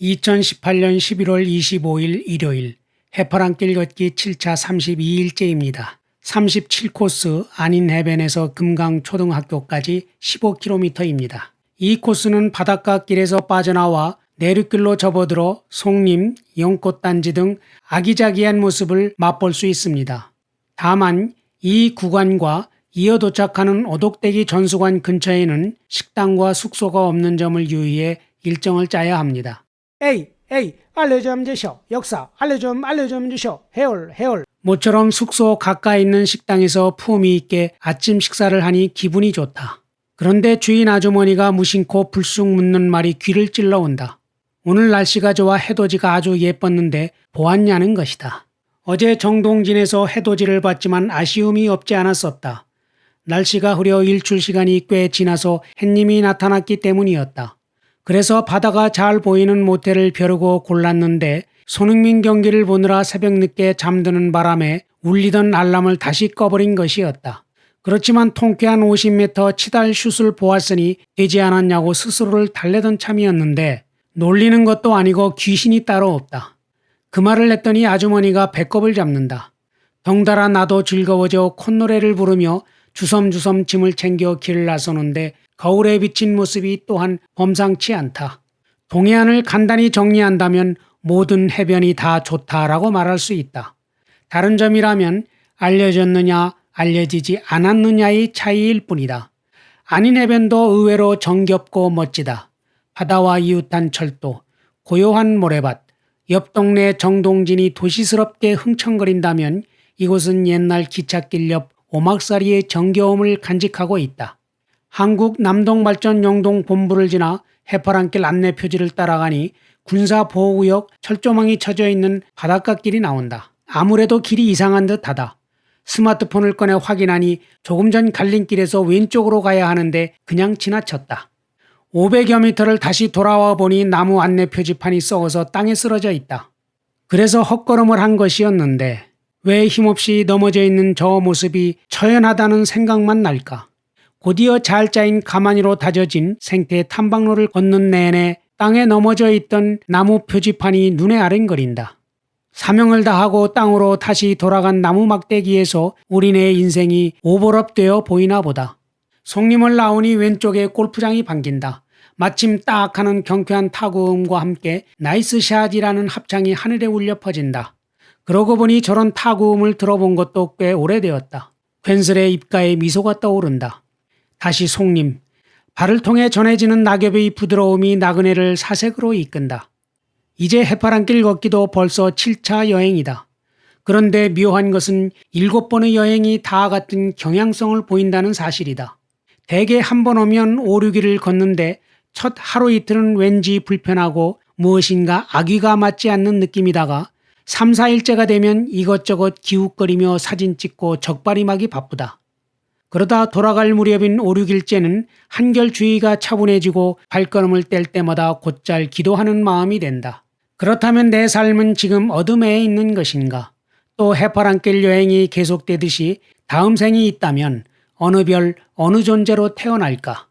2018년 11월 25일 일요일 해파랑길 걷기 7차 32일째입니다. 37코스 안인 해변에서 금강 초등학교까지 15km입니다. 이 코스는 바닷가 길에서 빠져나와 내륙길로 접어들어 송림, 연꽃단지 등 아기자기한 모습을 맛볼 수 있습니다. 다만 이 구간과 이어 도착하는 오독대기 전수관 근처에는 식당과 숙소가 없는 점을 유의해 일정을 짜야 합니다. 에이, 에이, 알려좀 주쇼. 역사, 알려좀, 알려좀 주쇼. 해올, 해올. 모처럼 숙소 가까이 있는 식당에서 품위 있게 아침 식사를 하니 기분이 좋다. 그런데 주인 아주머니가 무심코 불쑥 묻는 말이 귀를 찔러온다. 오늘 날씨가 좋아 해돋이가 아주 예뻤는데 보았냐는 것이다. 어제 정동진에서 해돋이를 봤지만 아쉬움이 없지 않았었다. 날씨가 흐려 일출 시간이 꽤 지나서 햇님이 나타났기 때문이었다. 그래서 바다가 잘 보이는 모텔을 벼르고 골랐는데 손흥민 경기를 보느라 새벽 늦게 잠드는 바람에 울리던 알람을 다시 꺼버린 것이었다. 그렇지만 통쾌한 50m 치달 슛을 보았으니 되지 않았냐고 스스로를 달래던 참이었는데 놀리는 것도 아니고 귀신이 따로 없다. 그 말을 했더니 아주머니가 배꼽을 잡는다. 덩달아 나도 즐거워져 콧노래를 부르며 주섬주섬 짐을 챙겨 길을 나서는데 거울에 비친 모습이 또한 범상치 않다. 동해안을 간단히 정리한다면 모든 해변이 다 좋다라고 말할 수 있다. 다른 점이라면 알려졌느냐 알려지지 않았느냐의 차이일 뿐이다. 아닌 해변도 의외로 정겹고 멋지다. 바다와 이웃한 철도, 고요한 모래밭, 옆 동네 정동진이 도시스럽게 흥청거린다면 이곳은 옛날 기찻길 옆 오막살이의 정겨움을 간직하고 있다. 한국 남동발전 영동 본부를 지나 해파랑길 안내 표지를 따라가니 군사보호구역 철조망이 쳐져 있는 바닷가길이 나온다. 아무래도 길이 이상한 듯하다. 스마트폰을 꺼내 확인하니 조금 전 갈림길에서 왼쪽으로 가야 하는데 그냥 지나쳤다. 500여 미터를 다시 돌아와 보니 나무 안내 표지판이 썩어서 땅에 쓰러져 있다. 그래서 헛걸음을 한 것이었는데 왜 힘없이 넘어져 있는 저 모습이 처연하다는 생각만 날까? 곧이어 잘 짜인 가마니로 다져진 생태 탐방로를 걷는 내내 땅에 넘어져 있던 나무 표지판이 눈에 아른거린다. 사명을 다하고 땅으로 다시 돌아간 나무 막대기에서 우리네 인생이 오버럽되어 보이나 보다. 송림을 나오니 왼쪽에 골프장이 반긴다. 마침 딱 하는 경쾌한 타구음과 함께 나이스 샷이라는 합창이 하늘에 울려 퍼진다. 그러고 보니 저런 타구음을 들어본 것도 꽤 오래되었다. 괜스레 입가에 미소가 떠오른다. 다시 송림. 발을 통해 전해지는 낙엽의 부드러움이 나그네를 사색으로 이끈다. 이제 해파랑길 걷기도 벌써 7차 여행이다. 그런데 묘한 것은 일곱 번의 여행이 다 같은 경향성을 보인다는 사실이다. 대개 한 번 오면 5, 6일을 걷는데 첫 하루 이틀은 왠지 불편하고 무엇인가 악귀가 맞지 않는 느낌이다가 3, 4일째가 되면 이것저것 기웃거리며 사진 찍고 적발임하기 바쁘다. 그러다 돌아갈 무렵인 5, 6일째는 한결 주의가 차분해지고 발걸음을 뗄 때마다 곧잘 기도하는 마음이 된다. 그렇다면 내 삶은 지금 어둠에 있는 것인가? 또 해파랑길 여행이 계속되듯이 다음 생이 있다면 어느 별 어느 존재로 태어날까?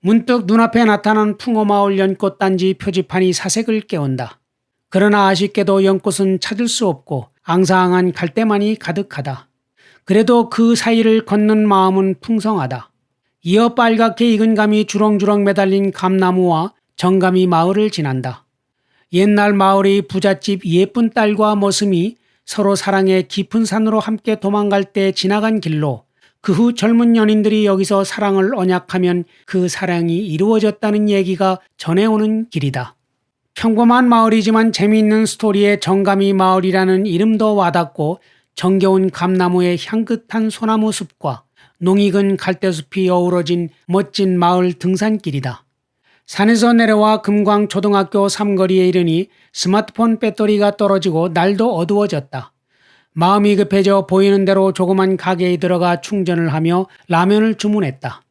문득 눈앞에 나타난 풍어마을 연꽃 단지 표지판이 사색을 깨운다. 그러나 아쉽게도 연꽃은 찾을 수 없고 앙상한 갈대만이 가득하다. 그래도 그 사이를 걷는 마음은 풍성하다. 이어 빨갛게 익은 감이 주렁주렁 매달린 감나무와 정감이 마을을 지난다. 옛날 마을의 부잣집 예쁜 딸과 머슴이 서로 사랑해 깊은 산으로 함께 도망갈 때 지나간 길로 그 후 젊은 연인들이 여기서 사랑을 언약하면 그 사랑이 이루어졌다는 얘기가 전해오는 길이다. 평범한 마을이지만 재미있는 스토리에 정감이 마을이라는 이름도 와닿고 정겨운 감나무의 향긋한 소나무 숲과 농익은 갈대숲이 어우러진 멋진 마을 등산길이다. 산에서 내려와 금광초등학교 삼거리에 이르니 스마트폰 배터리가 떨어지고 날도 어두워졌다. 마음이 급해져 보이는 대로 조그만 가게에 들어가 충전을 하며 라면을 주문했다.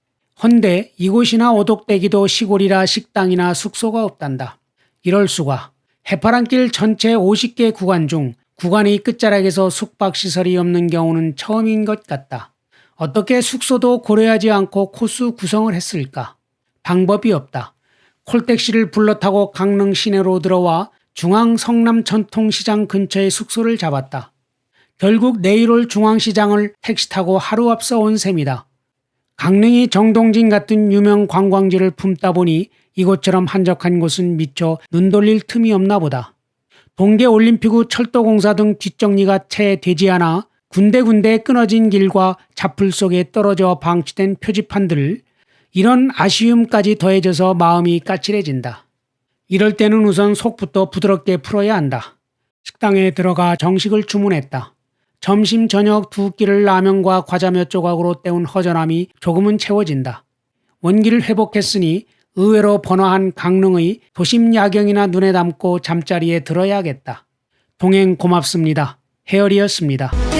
헌데 이곳이나 오독대기도 시골이라 식당이나 숙소가 없단다. 이럴 수가. 해파랑길 전체 50개 구간 중 구간의 끝자락에서 숙박시설이 없는 경우는 처음인 것 같다. 어떻게 숙소도 고려하지 않고 코스 구성을 했을까? 방법이 없다. 콜택시를 불러 타고 강릉 시내로 들어와 중앙 성남 전통시장 근처의 숙소를 잡았다. 결국 내일 올 중앙시장을 택시 타고 하루 앞서 온 셈이다. 강릉이 정동진 같은 유명 관광지를 품다 보니 이곳처럼 한적한 곳은 미처 눈 돌릴 틈이 없나 보다. 동계 올림피구 철도공사 등 뒷정리가 채 되지 않아 군데군데 끊어진 길과 잡풀 속에 떨어져 방치된 표지판들 이런 아쉬움까지 더해져서 마음이 까칠해진다. 이럴 때는 우선 속부터 부드럽게 풀어야 한다. 식당에 들어가 정식을 주문했다. 점심 저녁 두 끼를 라면과 과자 몇 조각으로 때운 허전함이 조금은 채워진다. 원기를 회복했으니 의외로 번화한 강릉의 도심 야경이나 눈에 담고 잠자리에 들어야겠다. 동행 고맙습니다. 헤어리였습니다.